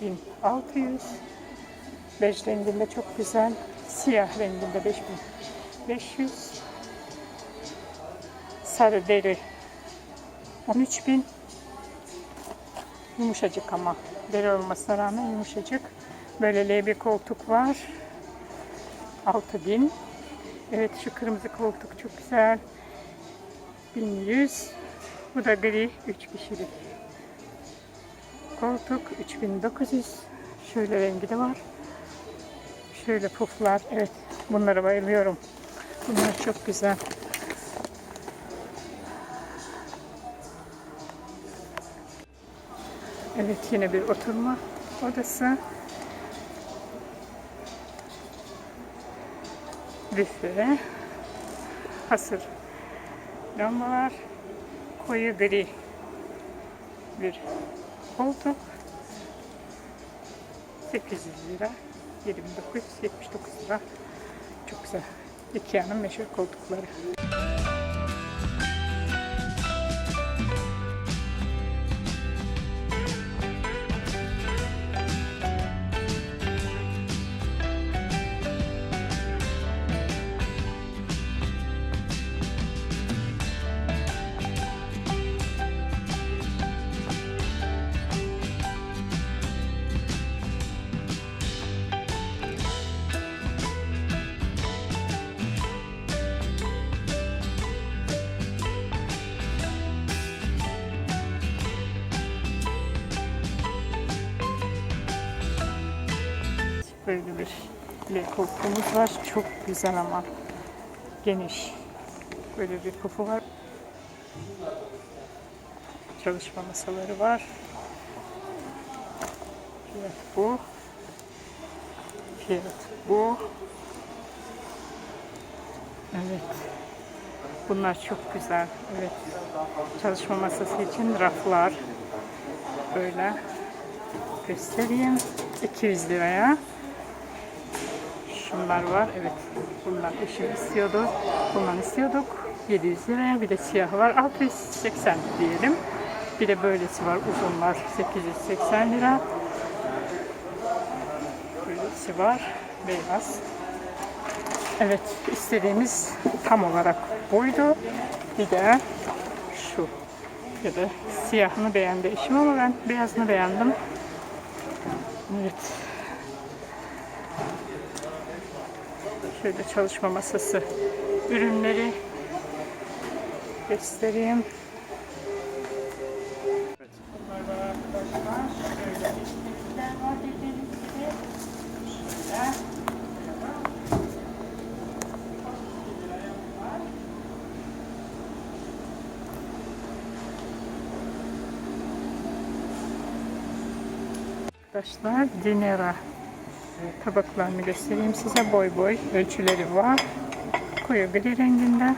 3600. Bej renginde çok güzel. Siyah renginde 5500. Sarı deri 13000. Yumuşacık ama. Deri olmasına rağmen yumuşacık. Böyle L bir koltuk var. 6000. Evet şu kırmızı koltuk çok güzel. 1100. Bu da gri 3 kişilik. Koltuk 3900. Şöyle rengi de var. Şöyle puflar. Evet bunlara bayılıyorum. Bunlar çok güzel. Evet yine bir oturma odası. Büfe. Hasır. Lambalar. Koyu gri. Bir koltuk. 800 lira. 7979 lira. Çok güzel. Ikea'nın meşhur koltukları. Böyle bir L koltuğumuz var. Çok güzel ama geniş. Böyle bir pufu var. Çalışma masaları var. Fiyat bu. Fiyat bu. Evet. Bunlar çok güzel. Evet. Çalışma masası için raflar. Böyle göstereyim. 200 liraya. Şunlar var. Evet. Bunlar eşim istiyordu. Bundan istiyorduk. 700 liraya. Bir de siyahı var. 680 diyelim. Bir de böylesi var. Uzunlar 880 lira. Böylesi var. Beyaz. Evet. istediğimiz tam olarak buydu. Bir de şu. Ya da siyahını beğendi eşim ama ben beyazını beğendim. Evet. Şöyle çalışma masası ürünleri göstereyim. Evet, bunlar var arkadaşlar. Dinera tabaklarını göstereyim size boy boy ölçüleri var. Koyu gri renginde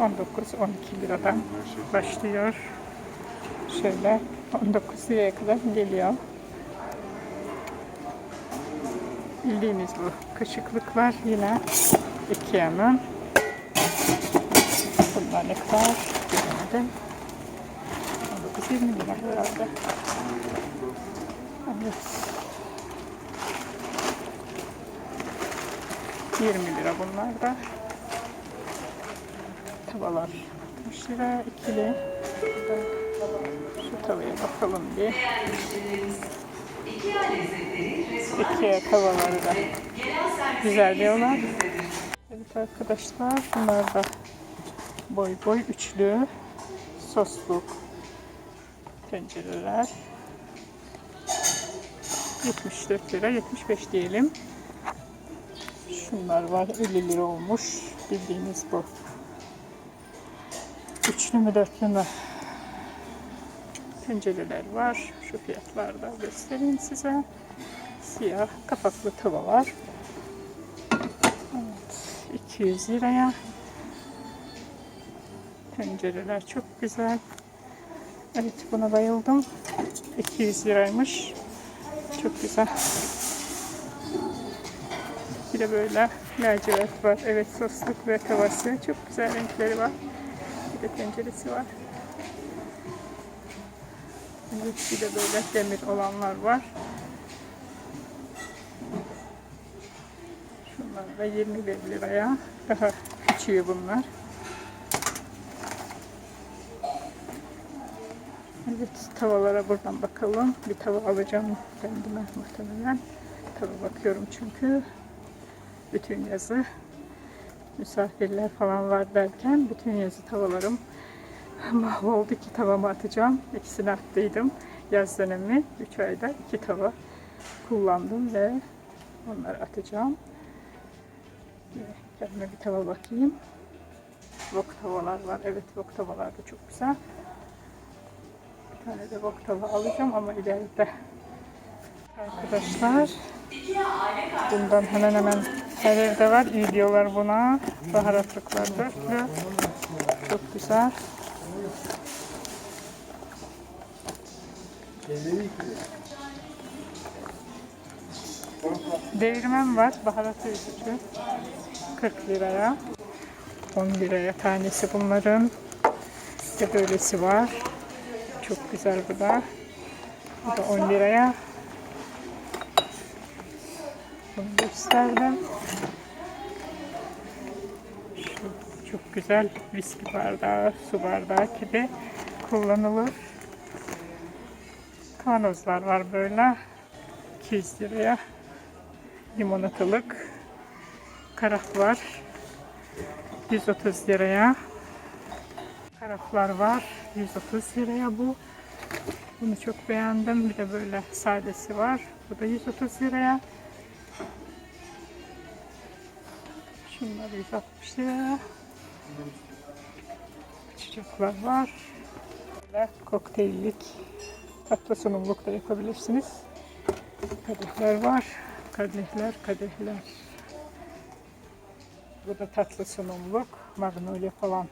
19-12 liradan başlıyor. Şöyle 19 liraya kadar geliyor. Bildiğimiz bu kaşıklıklar yine Ikea'nın. Bunlar ne kadar? Göremedim. 19-20 lira herhalde. Evet. 20 lira bunlar da. Tavalar 60 lira ikili. Şu tavaya bakalım bir. İkiye tavaları da güzel diyorlar. Evet arkadaşlar bunlar da boy boy üçlü sosluk tencereler 74 lira 75 diyelim. Şunlar var 50 lira olmuş. Bildiğiniz bu. Üçlü mü dörtlü mü? Tencereler var. Şu fiyatlarda göstereyim size. Siyah kapaklı tava var. Evet, 200 liraya. Tencereler çok güzel. Evet buna bayıldım. 200 liraymış. Çok güzel. Bir de böyle lacivert var. Evet sosluk ve tavası. Çok güzel renkleri var. Bir de tenceresi var. Evet, bir de böyle demir olanlar var. Şunlar da 21 liraya. Daha küçüğü bunlar. Evet, tavalara buradan bakalım. Bir tava alacağım kendime muhtemelen. Tava bakıyorum çünkü bütün yazı misafirler falan var derken bütün yazı tavalarım mahvoldu. İki tavamı atacağım. İkisini attıydım. Yaz dönemi 3 ayda iki tava kullandım ve onları atacağım. Kendime bir tava bakayım. Wok tavalar var. Evet wok tavalar da çok güzel. Bir tane de wok tava alacağım ama ileride. Arkadaşlar bundan hemen hemen her evde var. İyi diyorlar buna. Baharatlıklar dörtlü. Çok güzel. Değirmen var. Baharatı üzücü. 40 liraya. 10 liraya tanesi bunların. De böylesi var. Çok güzel bu da. Bu da 10 liraya. Bunu gösterdim. Şu güzel viski bardağı, su bardağı gibi kullanılır. Kavanozlar var böyle. 200 liraya. Limonatalık. Karaf var. 130 liraya. Karaflar var. 130 liraya bu. Bunu çok beğendim. Bir de böyle sadesi var. Bu da 130 liraya. Şunlar 160 liraya. Çiçekler var. Böyle kokteyllik, tatlı sunumluk da yapabilirsiniz. Kadehler var. Kadehler, kadehler. Bu da tatlı sunumluk. Magnolia falan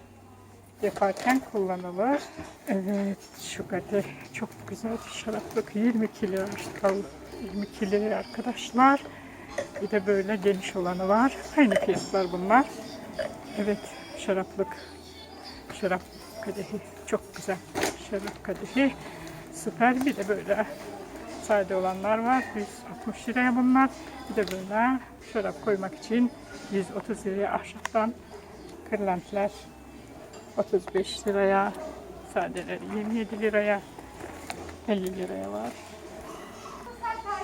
yaparken kullanılır. Evet şu kadeh çok güzel şaraplık 22 lira. 22 lira arkadaşlar. Bir de böyle geniş olanı var. Aynı fiyatlar bunlar. Evet şaraplık. Şarap kadehi çok güzel. Şarap kadehi süper. Bir de böyle sade olanlar var. 160 liraya bunlar. Bir de böyle şarap koymak için 130 liraya ahşaptan kırlentler 35 liraya sadeleri 27 liraya 50 liraya var.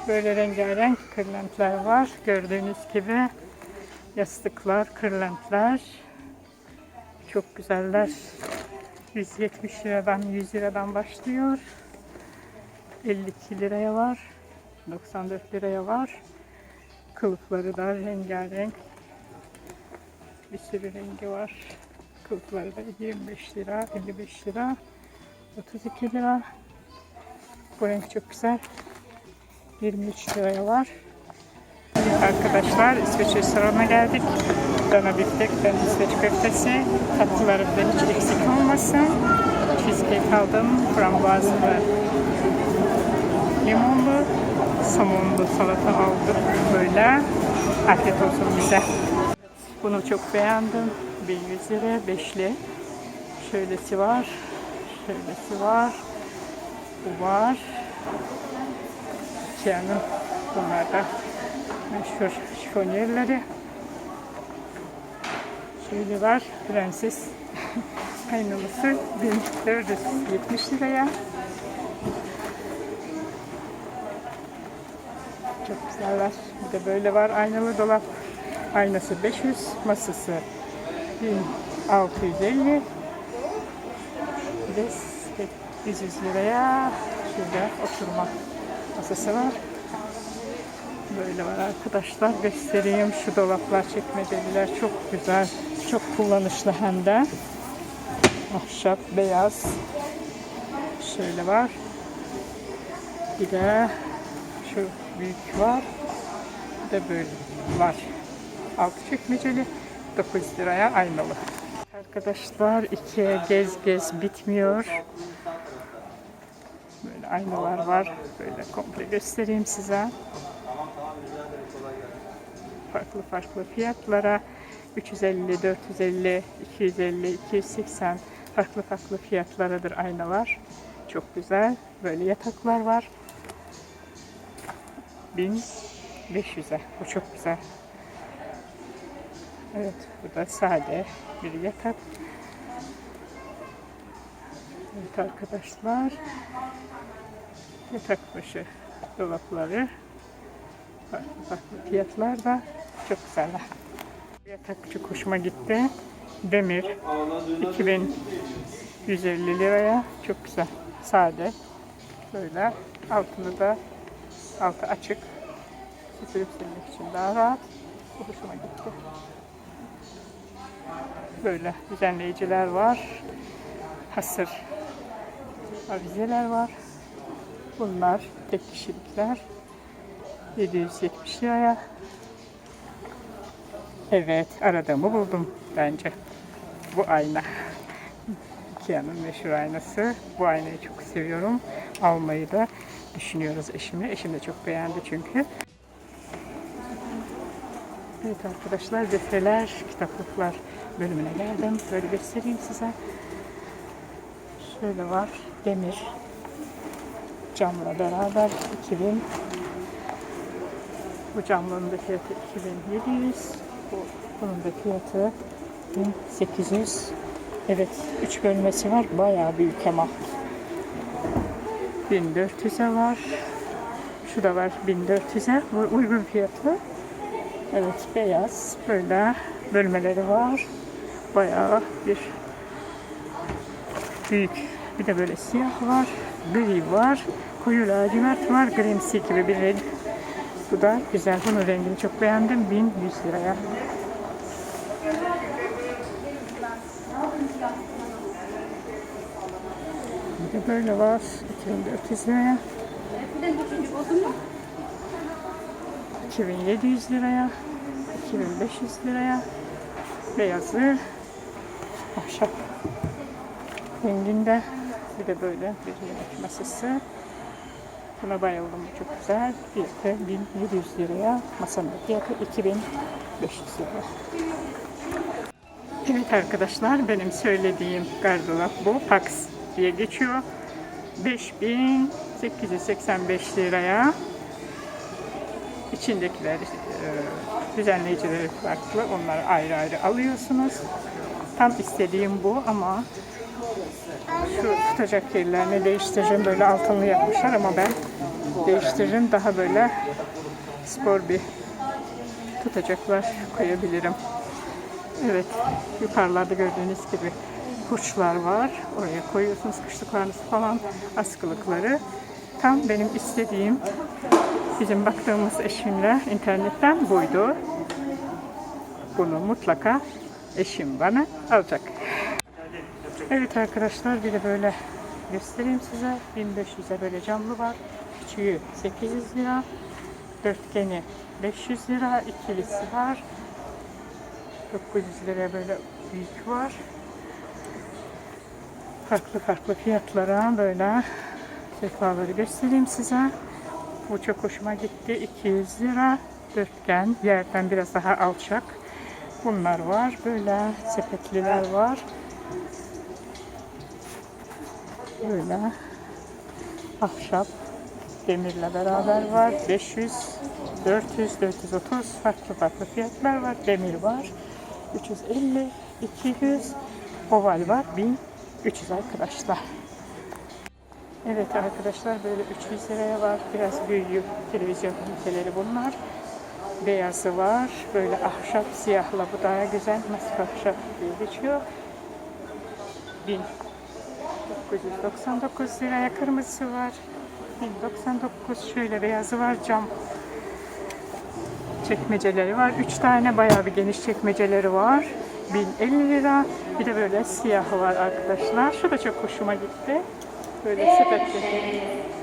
Böyle rengarenk kırlentler var. Gördüğünüz gibi yastıklar, kırlentler çok güzeller. 170 liradan 100 liradan başlıyor. 52 liraya var. 94 liraya var. Kılıfları da rengarenk. Bir sürü rengi var. Kılıfları da 25 lira, 55 lira, 32 lira. Bu renk çok güzel. 23 liraya var. Evet arkadaşlar İsveç restoranına geldik. Dana biftek, ben İsveç köftesi. Tatlılarımda hiç eksik olmasın. Cheesecake aldım. Frambuazlı ve limonlu. Somonlu salata aldık. Böyle. Afiyet olsun bize. Bunu çok beğendim. 1100 lira, beşli. Şöylesi var. Şöylesi var. Bu var. Ikea'nın bunlar da meşhur şifonyerleri. Şöyle var. Prenses aynalısı 1470 liraya. Çok güzeller. Bir de böyle var. Aynalı dolap. Aynası 500. Masası 1650. Bir de 800 liraya şurada oturma masası var. Böyle var arkadaşlar. Göstereyim. Şu dolaplar çekmeceliler çok güzel. Çok kullanışlı hem de. Ahşap, beyaz. Şöyle var. Bir de şu büyük var. Bir de böyle var. Altı çekmeceli. 9 liraya aynalı. Arkadaşlar ikiye gez gez bitmiyor. Böyle aynalar var. Böyle komple göstereyim size. Farklı farklı fiyatlara 350, 450, 250, 280 farklı farklı fiyatlarıdır aynalar. Çok güzel. Böyle yataklar var. 1500'e. Bu çok güzel. Evet, bu da sade bir yatak. Evet arkadaşlar. Yatak başı dolapları. Farklı farklı fiyatlar da çok güzeller. Yatak çok hoşuma gitti. Demir 2150 liraya çok güzel. Sade. Böyle altını da altı açık. Süpürüp silmek için daha rahat. Bu hoşuma gitti. Böyle düzenleyiciler var. Hasır avizeler var. Bunlar tek kişilikler. 770 liraya. Evet, aradığımı buldum bence. Bu ayna. Ikea'nın meşhur aynası. Bu aynayı çok seviyorum. Almayı da düşünüyoruz eşimle. Eşim de çok beğendi çünkü. Evet arkadaşlar, defteler, kitaplıklar bölümüne geldim. Böyle göstereyim size. Şöyle var, demir. Camla beraber 2000. Bu camlının da fiyatı 2700. Bu, bunun da fiyatı 1800. Evet, 3 bölmesi var. Bayağı büyük ama. 1400'e var. Şu da var 1400'e. Bu uygun fiyatı. Evet, beyaz. Böyle bölmeleri var. Bayağı bir büyük. Bir de böyle siyah var. Gri var. Koyu lacivert var. Grimsi gibi bir renk. Bu da güzel. Bunun rengini çok beğendim. 1100 liraya. Bir de böyle var. 2400 liraya. 2700 liraya. 2500 liraya. Beyazı. Ahşap renginde. Bir de böyle bir yemek masası. Buna bayıldım. Çok güzel. Fiyatı 1700 liraya. Masanın fiyatı 2500 lira. Evet arkadaşlar benim söylediğim gardırop bu. Pax diye geçiyor. 5885 liraya. İçindekiler e, düzenleyicileri farklı. Onları ayrı ayrı alıyorsunuz. Tam istediğim bu ama şu tutacak yerlerini değiştireceğim. Böyle altınlı yapmışlar ama ben değiştiririm. Daha böyle spor bir tutacaklar koyabilirim. Evet, yukarılarda gördüğünüz gibi hurçlar var. Oraya koyuyorsunuz kışlıklarınızı falan, askılıkları. Tam benim istediğim, bizim baktığımız eşimle internetten buydu. Bunu mutlaka eşim bana alacak. Evet arkadaşlar bir de böyle göstereyim size. 1500'e böyle camlı var. Küçüğü 800 lira. Dörtgeni 500 lira. ikilisi var. 900 liraya böyle büyük var. Farklı farklı fiyatlara böyle sehpaları göstereyim size. Bu çok hoşuma gitti. 200 lira. Dörtgen. Yerden biraz daha alçak. Bunlar var. Böyle sepetliler var. Böyle ahşap demirle beraber var. 500, 400, 430 farklı farklı fiyatlar var. Demir var. 350, 200, oval var. 1300 arkadaşlar. Evet arkadaşlar böyle 300 liraya var. Biraz büyük televizyon üniteleri bunlar. Beyazı var. Böyle ahşap siyahla bu daha güzel. Masif ahşap diye geçiyor. 1999 liraya kırmızısı var. 1099 şöyle beyazı var. Cam çekmeceleri var. 3 tane bayağı bir geniş çekmeceleri var. 1050 lira. Bir de böyle siyahı var arkadaşlar. Şu da çok hoşuma gitti. Böyle sepetli.